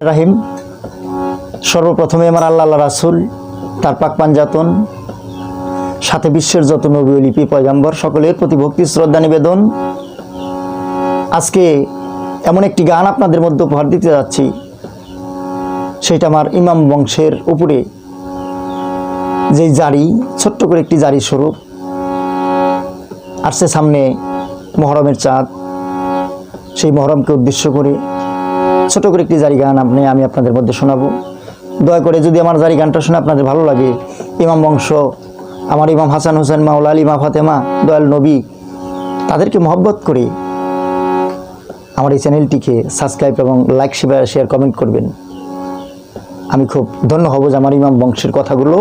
রাহিম, সর্বপ্রথমে আমার আল্লাহ রাসুল, তার পাক পাঞ্জাতন সাথে বিশ্বের যত নবী লিপি, পয়গাম্বর সকলের প্রতি ভক্তি, শ্রদ্ধা, নিবেদন। আজকে এমন একটি গান আপনাদের মধ্যে উপহার দিতে যাচ্ছি। সেটা আমার ইমাম বংশের উপরে যেই জারি, ছোট্ট করে একটি জারি স্বরূপ। আসছে সামনে মহরমের চাঁদ। সেই মহরমকে উদ্দেশ্য করে ছোট করে একটি জারি গান আপনি, আমি আপনাদের মধ্যে শোনাবো। দয়া করে যদি আমার জারি গানটা শুনে আপনাদের ভালো লাগে, ইমাম বংশ, আমার ইমাম হাসান হোসেন, মাওলা আলী, মা ফাতেমা, দয়াল নবী, তাদেরকে মহব্বত করে আমার এই চ্যানেলটিকে সাবস্ক্রাইব এবং লাইক, শেয়ার কমেন্ট করবেন। আমি খুব ধন্য হব যে আমার ইমাম বংশের কথাগুলো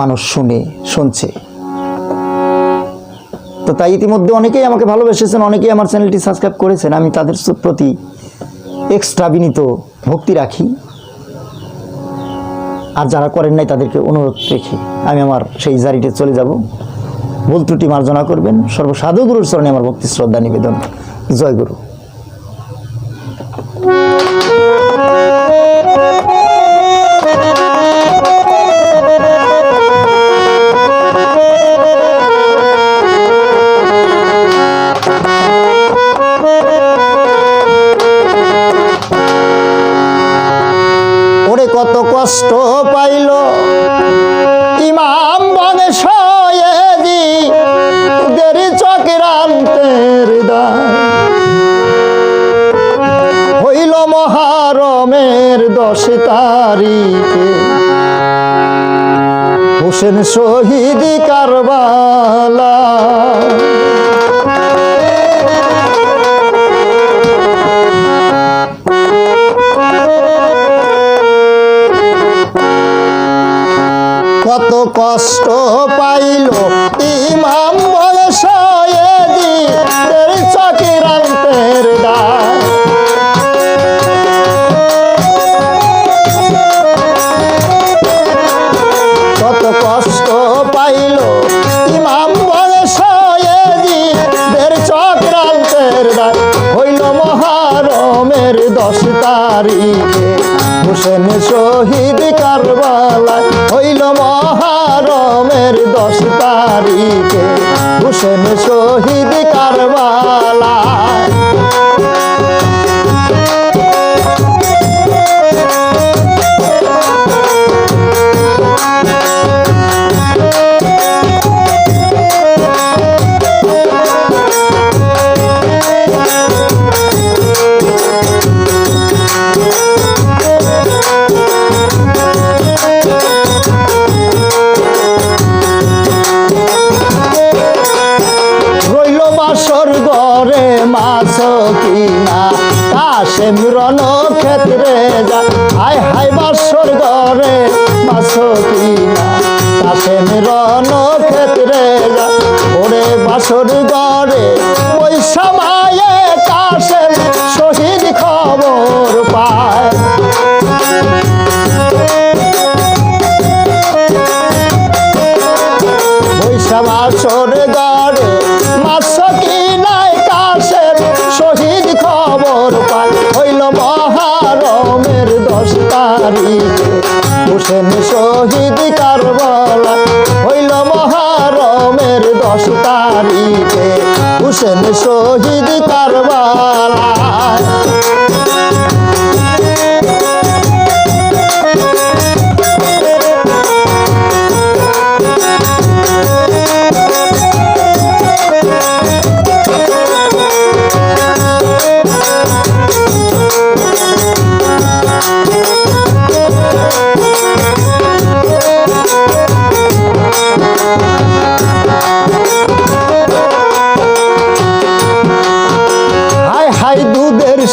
মানুষ শুনে, শুনছে। তো তাই ইতিমধ্যে অনেকেই আমাকে ভালোবেসেছেন, অনেকেই আমার চ্যানেলটি সাবস্ক্রাইব করেছেন। আমি তাদের প্রতি এক্সট্রা বিনীত ভক্তি রাখি। আর যারা করেন নাই, তাদেরকে অনুরোধ রেখে আমি আমার সেই জারিতে চলে যাব। ভুল ত্রুটি মার্জনা করবেন। সর্বসাধু গুরুর চরণে আমার ভক্তি, শ্রদ্ধা, নিবেদন। জয় গুরু। কষ্ট পাইল। ইমাম বংশ দেরি চক্রান্তের হইল মহারমের দশ তারিখে। হোসেন শহীদ কারবালা কত কষ্ট পাইল। শহীদ কারবালায় কিনা কাশে মিরন ক্ষেত্রে যা হাই বাসর গড়ে মাছ কিনা কাশে মিরন ক্ষেত্রে যা ওরে বাসর গড়ে ওই সময়ে কাশে শহীদ খবর পায়। বৈশাবাসর গড়ে মাস তারিখে হোসেন শহীদ কারবালা হইল মহারমের দশ তারিখে। হুসেন শহীদ কারবালা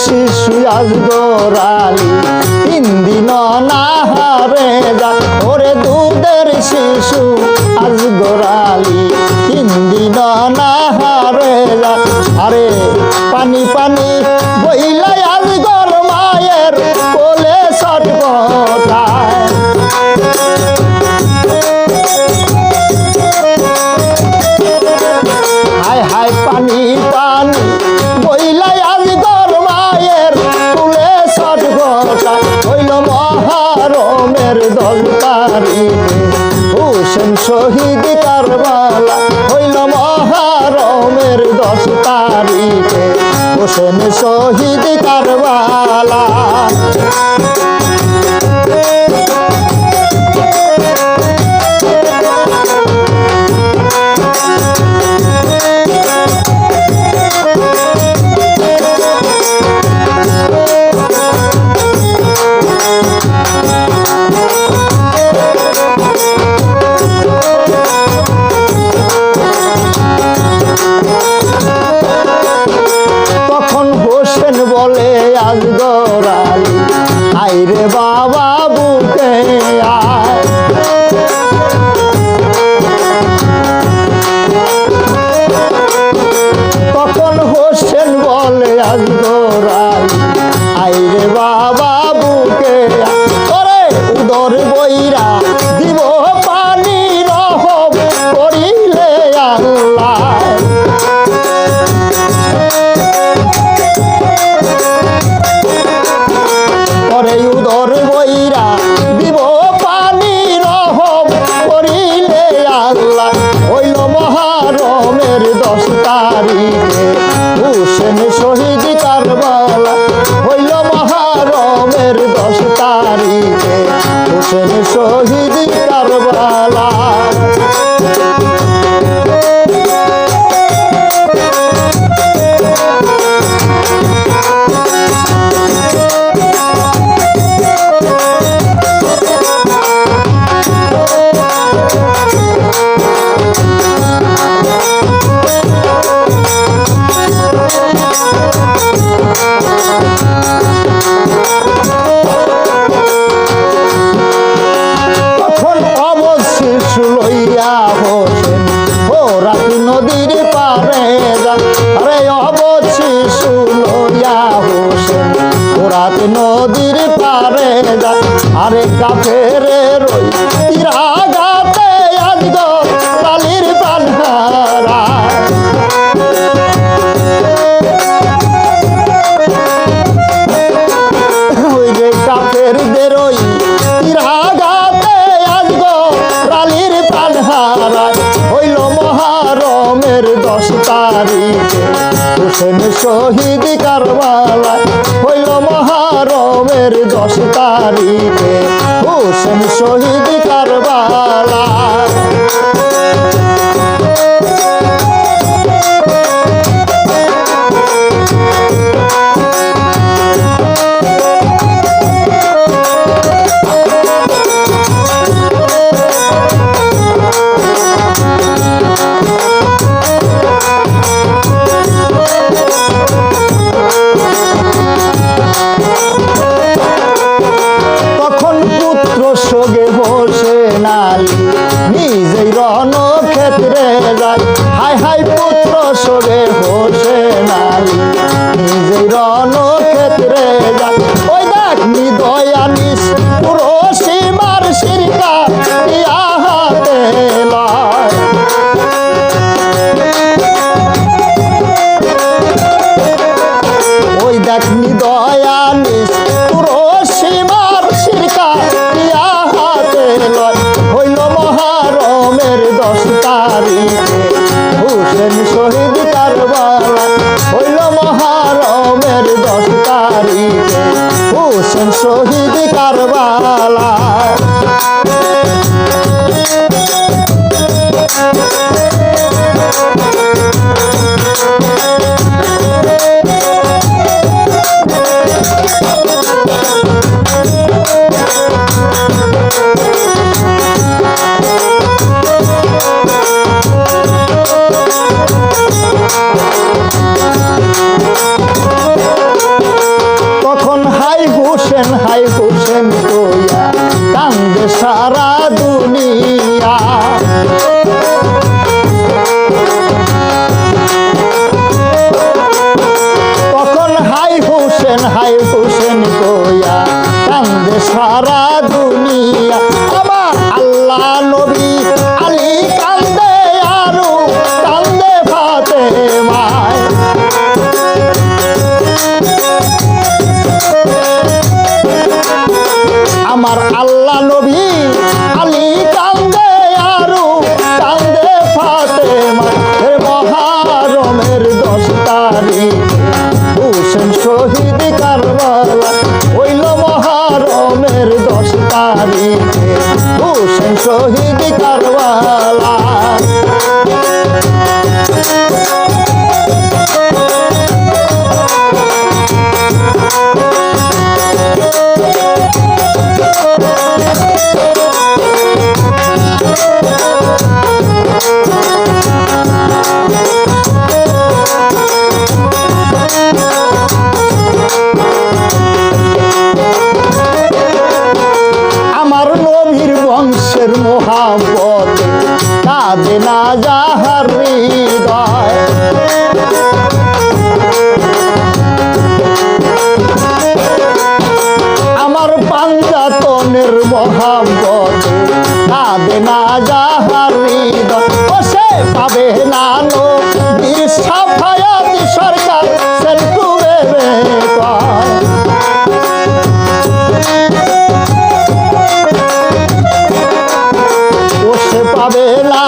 শিশু আজ গোরালি তিন দিন নাহারে যা। ওরে দুধের শিশু আজ গোরালি তিন দিন নাহারে যা। আরে পানি পানি বইলাই হলেন শহীদ কারবালা হইল মহারমের দশ তারিখে। হোসেন শহীদ সাত নদীর পারে আরে কাফের রই মাসের দশ তারিখে হোসেন শহীদ কারবালা হইল মহারমের দশ তারিখে হোসেন শহীদ কারবালা দশ তারিখে হুসেন শহীদ কারবালা হইল মহারমের দশ তারিখে হুসেন শহীদ কারবালা যাহার হৃদয় আমার পাঞ্জাতনের মহাব্বত পাবে না যাহার হৃদয় ও সে পাবে না নো সাফায়াত সরকার সেন্টুরে রে ও সে পাবে না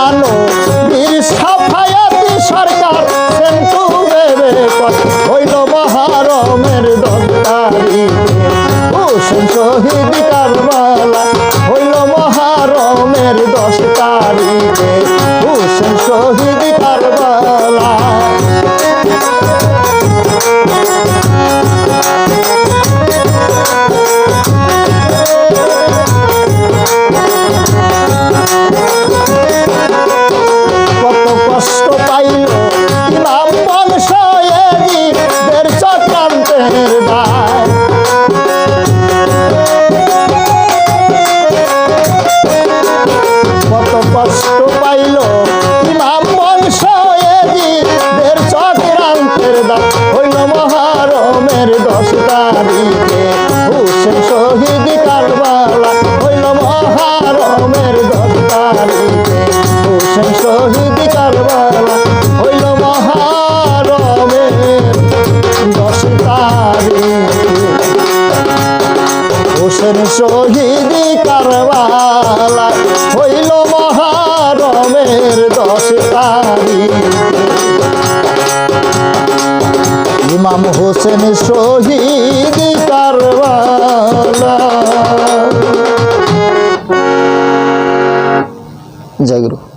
কত কষ্ট বীর শহীদ কারবালা হইল মহারমের দশ তারিখ ইমাম হোসেন শহীদ কারবালা। জয়